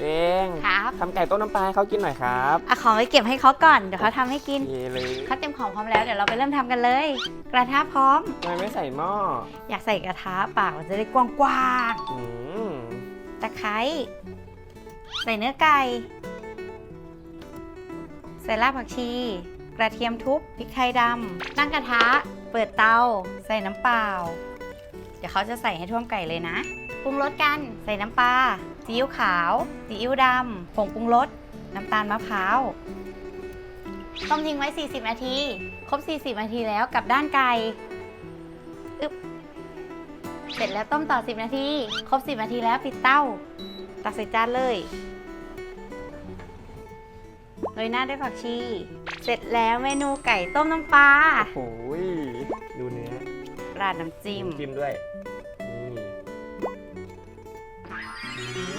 เองครับทำไก่ต้มน้ำปลาให้เขากินหน่อยครับเอาของไปเก็บให้เขาก่อน เดี๋ยวเขาทำให้กินเยเลยเขาเตรียมของพร้อมแล้ว เดี๋ยวเราไปเริ่มทำกันเลย กระทะพร้อม ทำไมไม่ใส่หม้ออยากใส่กระทะปากมันจะได้กว้างอืมๆ ตะไคร้ ใส่เนื้อไก่ ใส่รากผักชี กระเทียมทุบ พริกไทยดำ ตั้งกระทะ เปิดเตา ใส่น้ำเปล่า เดี๋ยวเขาจะใส่ให้ท่วมไก่เลยนะ ปรุงรสกัน ใส่น้ำปลาซีอิ๊วขาวซีอิ๊วดำผงปรุงรสน้ำตาลมะพร้าวต้มทิ้งไว้ 40 นาที ครบ 40 นาทีแล้วกลับด้านไก่อึ๊บเสร็จแล้วต้มต่อ 10 นาที ครบ 10 นาทีแล้วปิดเต้าตักใส่จานเลยโรยหน้าด้วยผักชี เสร็จแล้วเมนูไก่ต้มน้ำปลาโอ้ยดูเนื้อราดน้ำจิ้ม จิ้มด้วย Yeah.